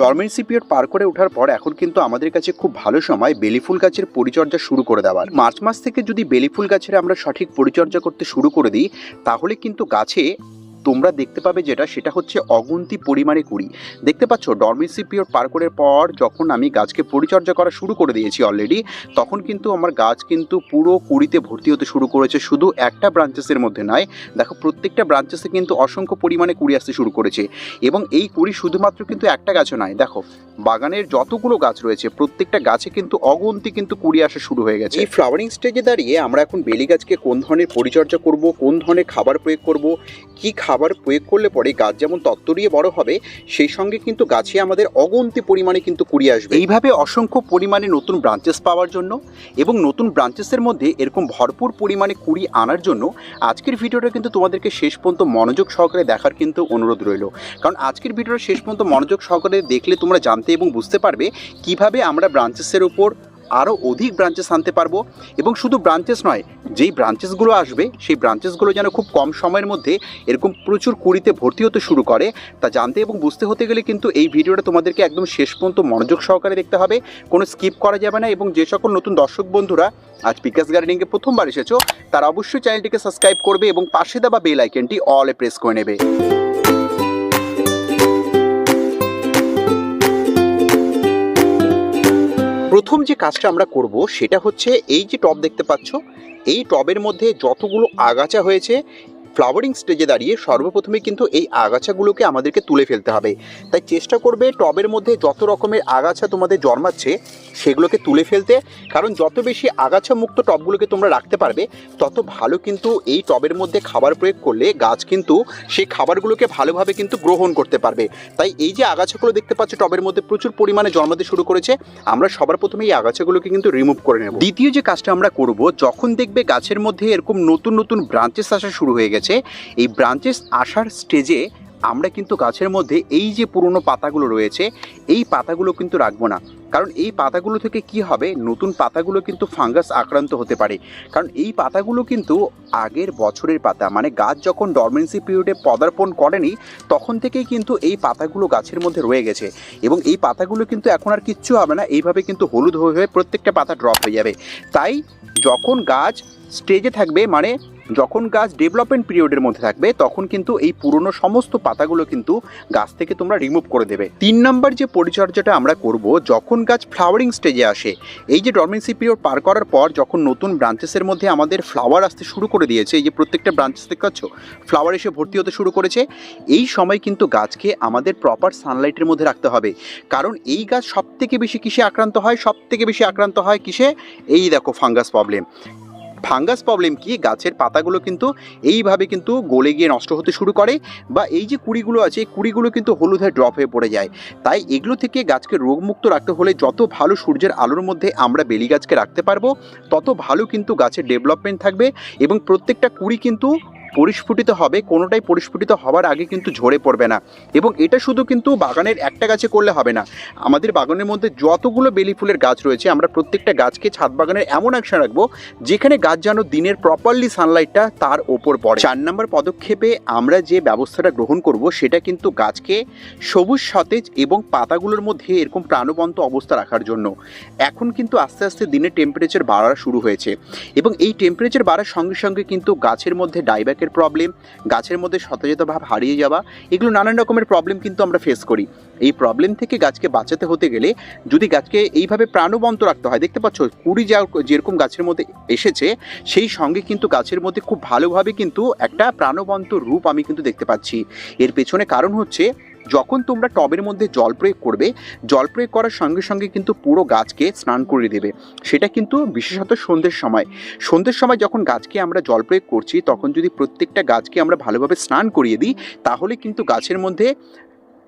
Dormancy period পার করে ওঠার পর এখন কিন্তু আমাদের কাছে খুব ভালো সময় বেলিফুল গাছের পরিচর্যা শুরু করে দেওয়ার। মার্চ মাস থেকে যদি বেলিফুল গাছের আমরা সঠিক পরিচর্যা করতে শুরু করে দিই, তাহলে কিন্তু গাছে তোমরা দেখতে পাবে যেটা, সেটা হচ্ছে অগুন্তি পরিমাণে কুড়ি। দেখতে পাচ্ছ ডরমেন্সি পিরিয়ড পার করার পর যখন আমি গাছকে পরিচর্যা করা শুরু করে দিয়েছি অলরেডি তখন কিন্তু আমার গাছ কিন্তু পুরো কুড়িতে ভর্তি হতে শুরু করেছে। শুধু একটা ব্রাঞ্চেসের মধ্যে নয়, দেখো প্রত্যেকটা ব্রাঞ্চেসে কিন্তু অসংখ্য পরিমাণে কুড়ি আসতে শুরু করেছে। এবং এই কুড়ি শুধুমাত্র কিন্তু একটা গাছও নয়, দেখো, বাগানের যতগুলো গাছ রয়েছে, প্রত্যেকটা গাছে কিন্তু অগন্তি কিন্তু কুড়ি আসা শুরু হয়ে গেছে। এই ফ্লাওয়ারিং স্টেজে দাঁড়িয়ে আমরা এখন বেলি গাছকে কোন ধরনের পরিচর্যা করব, কোন ধরনের খাবার প্রয়োগ করব, কি খাবার প্রয়োগ করলে পরে গাছ যেমন তত্তরিয়ে বড় হবে, সেই সঙ্গে কিন্তু গাছে আমাদের অগন্তি পরিমাণে কিন্তু কুড়ি আসবে। এইভাবে অসংখ্য পরিমাণে নতুন ব্রাঞ্চেস পাওয়ার জন্য এবং নতুন ব্রাঞ্চেসের মধ্যে এরকম ভরপুর পরিমাণে কুড়ি আনার জন্য আজকের ভিডিওটা কিন্তু তোমাদেরকে শেষ পর্যন্ত মনোযোগ সহকারে দেখার কিন্তু অনুরোধ রইল। কারণ আজকের ভিডিওটা শেষ পর্যন্ত মনোযোগ সহকারে দেখলে তোমরা জানতে এবং বুঝতে পারবে কীভাবে আমরা ব্রাঞ্চেসের উপর আরও অধিক ব্রাঞ্চেস আনতে পারব। এবং শুধু ব্রাঞ্চেস নয়, যেই ব্রাঞ্চেসগুলো আসবে, সেই ব্রাঞ্চেসগুলো যেন খুব কম সময়ের মধ্যে এরকম প্রচুর কুড়িতে ভর্তি হতে শুরু করে, তা জানতে এবং বুঝতে হতে গেলে কিন্তু এই ভিডিওটা তোমাদেরকে একদম শেষ পর্যন্ত মনোযোগ সহকারে দেখতে হবে, কোনো স্কিপ করা যাবে না এবং যে সকল নতুন দর্শক বন্ধুরা আজ পিকাস গার্ডেনিংয়ে প্রথমবার এসেছ, তারা অবশ্যই চ্যানেলটিকে সাবস্ক্রাইব করবে এবং পাশে দেওয়া বেল আইকনটি অলে প্রেস করে নেবে। প্রথম যে কাজটা আমরা করব সেটা হচ্ছে এই যে টব দেখতে পাচ্ছ, এই টবের মধ্যে যতগুলো আগাছা হয়েছে ফ্লাওয়ারিং স্টেজে দাঁড়িয়ে সর্বপ্রথমে কিন্তু এই আগাছাগুলোকে আমাদেরকে তুলে ফেলতে হবে। তাই চেষ্টা করবে টবের মধ্যে যত রকমের আগাছা তোমাদের জন্মাচ্ছে সেগুলোকে তুলে ফেলতে। কারণ যত বেশি আগাছা মুক্ত টবগুলোকে তোমরা রাখতে পারবে, তত ভালো কিন্তু এই টবের মধ্যে খাবার প্রয়োগ করলে গাছ কিন্তু সেই খাবারগুলোকে ভালোভাবে কিন্তু গ্রহণ করতে পারবে। তাই এই যে আগাছাগুলো দেখতে পাচ্ছ, টবের মধ্যে প্রচুর পরিমাণে জন্মাতে শুরু করেছে, আমরা সবার প্রথমে এই আগাছাগুলোকে কিন্তু রিমুভ করে নেব। দ্বিতীয় যে কাজটা আমরা করব, যখন দেখবে গাছের মধ্যে এরকম নতুন নতুন ব্রাঞ্চেস আসা শুরু হয়ে গেছে এই ব্রাঞ্চেস আসার স্টেজে আমরা কিন্তু গাছের মধ্যে এই যে পুরনো পাতাগুলো রয়েছে, এই পাতাগুলো কিন্তু রাখব না। কারণ এই পাতাগুলো থেকে কি হবে? নতুন পাতাগুলো কিন্তু ফাঙ্গাস আক্রান্ত হতে পারে। কারণ এই পাতাগুলো কিন্তু আগের বছরের পাতা মানে গাছ যখন ডরমেন্সি পিরিয়ডে পদার্পণ করেনি, তখন থেকেই কিন্তু এই পাতাগুলো গাছের মধ্যে রয়ে গেছে। এবং এই পাতাগুলো কিন্তু এখন আর কিচ্ছু হবে না, এইভাবে কিন্তু হলুদ হয়ে হয়ে প্রত্যেকটা পাতা ড্রপ হয়ে যাবে। তাই যখন গাছ স্টেজে থাকবে মানে যখন গাছ ডেভেলপমেন্ট পিরিয়ডের মধ্যে থাকবে, তখন কিন্তু এই পুরনো সমস্ত পাতাগুলো কিন্তু গাছ থেকে তোমরা রিমুভ করে দেবে। তিন নম্বর যে পরিচর্যাটা আমরা করব, যখন গাছ ফ্লাওয়ারিং স্টেজে আসে, এই যে ডরমেন্সি পিরিয়ড পার করার পর যখন নতুন ব্রাঞ্চেসের মধ্যে আমাদের ফ্লাওয়ার আসতে শুরু করে দিয়েছে, এই যে প্রত্যেকটা ব্রাঞ্চেস দেখতে পাচ্ছ ফ্লাওয়ার এসে ভর্তি হতে শুরু করেছে, এই সময় কিন্তু গাছকে আমাদের প্রপার সানলাইটের মধ্যে রাখতে হবে। কারণ এই গাছ সব থেকে বেশি কিসে আক্রান্ত হয়? সব থেকে বেশি আক্রান্ত হয় কিসে? এই দেখো ফাঙ্গাস প্রবলেম ফাঙ্গাস প্রবলেম কি? গাছের পাতাগুলো কিন্তু এইভাবে কিন্তু গলে গিয়ে নষ্ট হতে শুরু করে বা এই যে কুড়িগুলো আছে, এই কুড়িগুলো কিন্তু হলুদ হয়ে ড্রপ হয়ে পড়ে যায়। তাই এগুলো থেকে গাছকে রোগমুক্ত রাখতে হলে যত ভালো সূর্যের আলোর মধ্যে আমরা বেলি গাছকে রাখতে পারব, তত ভালো কিন্তু গাছের ডেভেলপমেন্ট থাকবে এবং প্রত্যেকটা কুড়ি কিন্তু পরিস্ফুটিত হবে, কোনোটাই পরিস্ফুটিত হওয়ার আগে কিন্তু ঝরে পড়বে না। এবং এটা শুধু কিন্তু বাগানের একটা গাছে করলে হবে না। আমাদের বাগানের মধ্যে যতগুলো বেলি ফুলের গাছ রয়েছে, আমরা প্রত্যেকটা গাছকে ছাদ বাগানের এমন অ্যাকশন রাখব, যেখানে গাছ যেন দিনের প্রপারলি সানলাইটটা তার ওপর পড়ে। চার নম্বর পদক্ষেপে আমরা যে ব্যবস্থাটা গ্রহণ করব, সেটা কিন্তু গাছকে সবুজ, সতেজ এবং পাতাগুলোর মধ্যে এরকম প্রাণবন্ত অবস্থা রাখার জন্য। এখন কিন্তু আস্তে আস্তে দিনের টেম্পারেচার বাড়া শুরু হয়েছে। এবং এই টেম্পারেচার বাড়ার সঙ্গে সঙ্গে কিন্তু গাছের মধ্যে ডাইব্যাকের প্রবলেম গাছের মধ্যে সতেজতা ভাব হারিয়ে যাওয়া, এগুলো নানান রকমের প্রবলেম কিন্তু আমরা ফেস করি। এই প্রবলেম থেকে গাছকে বাঁচাতে হতে গেলে যদি গাছকে এইভাবে প্রাণবন্ত রাখতে হয়, দেখতে পাচ্ছ কুড়ি যা যেরকম গাছের মধ্যে এসেছে, সেই সঙ্গে কিন্তু গাছের মধ্যে খুব ভালোভাবে কিন্তু একটা প্রাণবন্ত রূপ আমি কিন্তু দেখতে পাচ্ছি। এর পেছনে কারণ হচ্ছে যখন তোমরা টবের মধ্যে জল প্রয়োগ করবে, জল প্রয়োগ করার সঙ্গে সঙ্গে কিন্তু পুরো গাছকে স্নান করে দেবে। সেটা কিন্তু বিশেষত সন্ধ্যের সময়। সন্ধ্যের সময় যখন গাছকে আমরা জল প্রয়োগ করছি, তখন যদি প্রত্যেকটা গাছকে আমরা ভালোভাবে স্নান করিয়ে দিই, তাহলে কিন্তু গাছের মধ্যে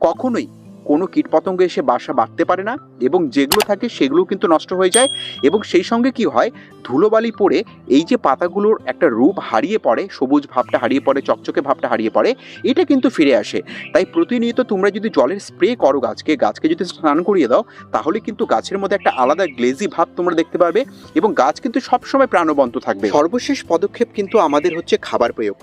কখনোই কোনো কীটপতঙ্গ এসে বাসা বাঁধতে পারে না এবং যেগুলো থাকে সেগুলো কিন্তু নষ্ট হয়ে যায় এবং সেই সঙ্গে কি হয়? ধুলোবালি পড়ে এই যে পাতাগুলোর একটা রূপ হারিয়ে পড়ে, সবুজ ভাবটা হারিয়ে পড়ে, চকচকে ভাবটা হারিয়ে পড়ে, এটা কিন্তু ফিরে আসে। তাই প্রতিনিয়ত তোমরা যদি জলের স্প্রে করো গাছকে গাছকে যদি স্নান করিয়ে দাও, তাহলে কিন্তু গাছের মধ্যে একটা আলাদা গ্লেজি ভাব তোমরা দেখতে পারবে এবং গাছ কিন্তু সবসময় প্রাণবন্ত থাকবে। সর্বশেষ পদক্ষেপ কিন্তু আমাদের হচ্ছে খাবার প্রয়োগ।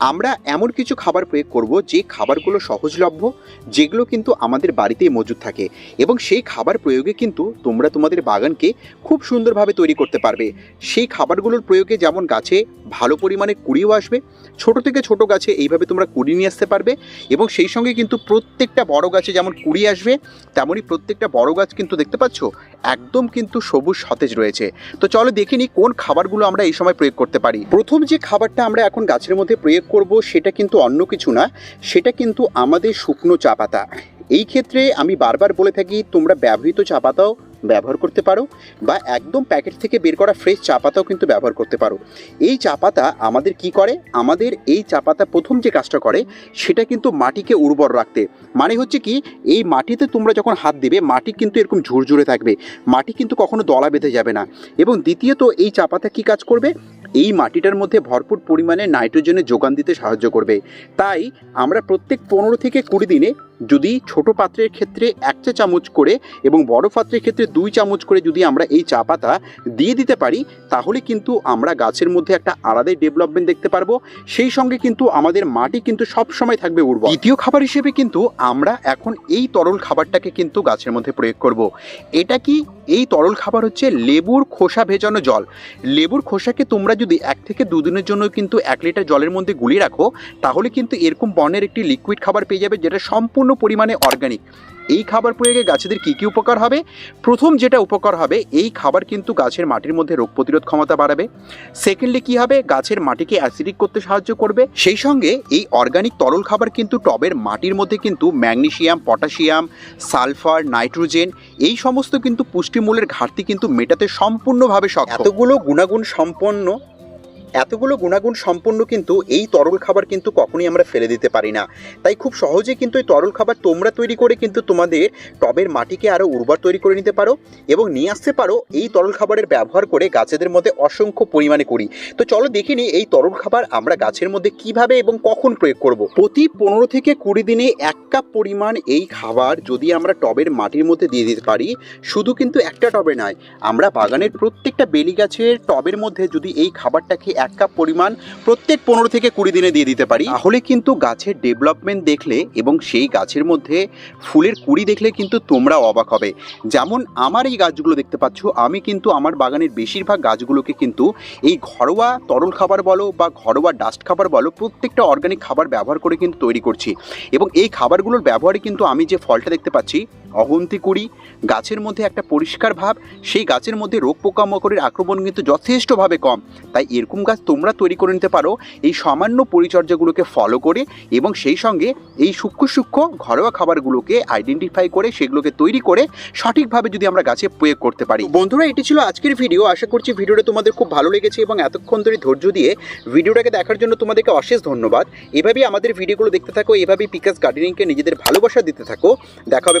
আমরা এমন কিছু খাবার প্রয়োগ করব যে খাবারগুলো সহজলভ্য, যেগুলো কিন্তু আমাদের বাড়িতেই মজুদ থাকে। এবং সেই খাবার প্রয়োগে কিন্তু তোমরা তোমাদের বাগানকে খুব সুন্দরভাবে তৈরি করতে পারবে। সেই খাবারগুলোর প্রয়োগে যেমন গাছে ভালো পরিমাণে কুড়িও আসবে, ছোট থেকে ছোট গাছে এইভাবে তোমরা কুড়ি নিয়ে আসতে পারবে এবং সেই সঙ্গে কিন্তু প্রত্যেকটা বড় গাছে যেমন কুড়ি আসবে, তেমনই প্রত্যেকটা বড় গাছ কিন্তু দেখতে পাচ্ছ? একদম কিন্তু সবুজ সতেজ রয়েছে। তো চলো দেখে নিই কোন খাবারগুলো আমরা এই সময় প্রয়োগ করতে পারি। প্রথম যে খাবারটা আমরা এখন গাছের মধ্যে প্রয়োগ করব সেটা কিন্তু অন্য কিছু না, সেটা কিন্তু আমাদের শুকনো চা পাতা। এই ক্ষেত্রে আমি বারবার বলে থাকি, তোমরা ব্যবহৃত চা পাতাও ব্যবহার করতে পারো বা একদম প্যাকেট থেকে বের করা ফ্রেশ চা পাতাও কিন্তু ব্যবহার করতে পারো। এই চা পাতা আমাদের কি করে? আমাদের এই চা পাতা প্রথম যে কাজটা করে, সেটা কিন্তু মাটিকে উর্বর রাখতে। মানে হচ্ছে কি, এই মাটিতে তোমরা যখন হাত দেবে, মাটি কিন্তু এরকম ঝুরঝুরে থাকবে। মাটি কিন্তু কখনো দলা বেঁধে যাবে না। এবং দ্বিতীয়ত, এই চা পাতা কী কাজ করবে? এই মাটিটার মধ্যে ভরপুর পরিমাণে নাইট্রোজেনের যোগান দিতে সাহায্য করবে। তাই আমরা প্রত্যেক পনেরো থেকে কুড়ি দিনে যদি ছোট পাত্রের ক্ষেত্রে এক চা চামচ করে এবং বড় পাত্রের ক্ষেত্রে দুই চামচ করে যদি আমরা এই চা পাতা দিয়ে দিতে পারি, তাহলে কিন্তু আমরা গাছের মধ্যে একটা আলাদাই ডেভেলপমেন্ট দেখতে পারব সেই সঙ্গে কিন্তু আমাদের মাটি কিন্তু সব সময় থাকবে উর্বর দ্বিতীয় খাবার হিসেবে কিন্তু আমরা এখন এই তরল খাবারটাকে কিন্তু গাছের মধ্যে প্রয়োগ করব। এটা কি এই তরল খাবার হচ্ছে লেবুর খোসা ভেজানো জল। লেবুর খোসাকে তোমরা যদি এক থেকে দুদিনের জন্য কিন্তু এক লিটার জলের মধ্যে গুলিয়ে রাখো, তাহলে কিন্তু এরকম বর্ণের একটি লিকুইড খাবার পেয়ে যাবে যেটা সম্পূর্ণ পরিমাণে অর্গানিক এই খাবার প্রয়োগে গাছেদের কী কী উপকার হবে? প্রথম যেটা উপকার হবে, এই খাবার কিন্তু গাছের মাটির মধ্যে রোগ প্রতিরোধ ক্ষমতা বাড়াবে। সেকেন্ডলি কী হবে? গাছের মাটিকে অ্যাসিডিক করতে সাহায্য করবে। সেই সঙ্গে এই অর্গানিক তরল খাবার কিন্তু টবের মাটির মধ্যে কিন্তু ম্যাগনেসিয়াম পটাশিয়াম সালফার নাইট্রোজেন এই সমস্ত কিন্তু পুষ্টিমূলের ঘাটতি কিন্তু মেটাতে সম্পূর্ণভাবে সক্ষম। এতগুলো গুণাগুণ সম্পন্ন এতগুলো গুণাগুণ সম্পন্ন কিন্তু এই তরল খাবার কিন্তু কখনোই আমরা ফেলে দিতে পারি না। তাই খুব সহজে কিন্তু এই তরল খাবার তোমরা তৈরি করে কিন্তু তোমাদের টবের মাটিকে আরও উর্বর তৈরি করে নিতে পারো এবং নিয়ে আসতে পারো এই তরল খাবারের ব্যবহার করে গাছেদের মধ্যে অসংখ্য পরিমাণে করি। তো চলো দেখে নিই এই তরল খাবার আমরা গাছের মধ্যে কীভাবে এবং কখন প্রয়োগ করব। প্রতি পনেরো থেকে কুড়ি দিনে এক কাপ পরিমাণ এই খাবার যদি আমরা টবের মাটির মধ্যে দিয়ে দিতে পারি, শুধু কিন্তু একটা টবে নয়, আমরা বাগানের প্রত্যেকটা বেলি গাছের টবের মধ্যে যদি এই খাবারটাকে এক কাপ পরিমাণ প্রত্যেক পনেরো থেকে কুড়ি দিনে দিয়ে দিতে পারি। তাহলে কিন্তু গাছের ডেভেলপমেন্ট দেখলে এবং সেই গাছের মধ্যে ফুলের কুড়ি দেখলে কিন্তু তোমরা অবাক হবে। যেমন আমার এই গাছগুলো দেখতে পাচ্ছ, আমি কিন্তু আমার বাগানের বেশিরভাগ গাছগুলোকে কিন্তু এই ঘরোয়া তরল খাবার বলো বা ঘরোয়া ডাস্ট খাবার বলো, প্রত্যেকটা অর্গানিক খাবার ব্যবহার করে কিন্তু তৈরি করছি। এবং এই খাবারগুলোর ব্যবহারে কিন্তু আমি যে ফলটা দেখতে পাচ্ছি অগন্তি কুড়ি, গাছের মধ্যে একটা পরিষ্কার ভাব, সেই গাছের মধ্যে রোগ পোকামাকড়ের আক্রমণ কিন্তু যথেষ্টভাবে কম। তাই এরকম গাছ তোমরা তৈরি করে নিতে পারো, এই সামান্য পরিচর্যাগুলোকে ফলো করে এবং সেই সঙ্গে এই সূক্ষ্ম সূক্ষ্ম ঘরোয়া খাবারগুলোকে আইডেন্টিফাই করে সেগুলোকে তৈরি করে সঠিকভাবে যদি আমরা গাছে প্রয়োগ করতে পারি। বন্ধুরা, এটি ছিল আজকের ভিডিও আশা করছি ভিডিওটা তোমাদের খুব ভালো লেগেছে এবং এতক্ষণ ধরে ধৈর্য দিয়ে ভিডিওটাকে দেখার জন্য তোমাদেরকে অশেষ ধন্যবাদ। এভাবেই আমাদের ভিডিওগুলো দেখতে থাকো, এভাবেই পিকাস গার্ডেনিংকে নিজেদের ভালোবাসা দিতে থাকো। দেখা হবে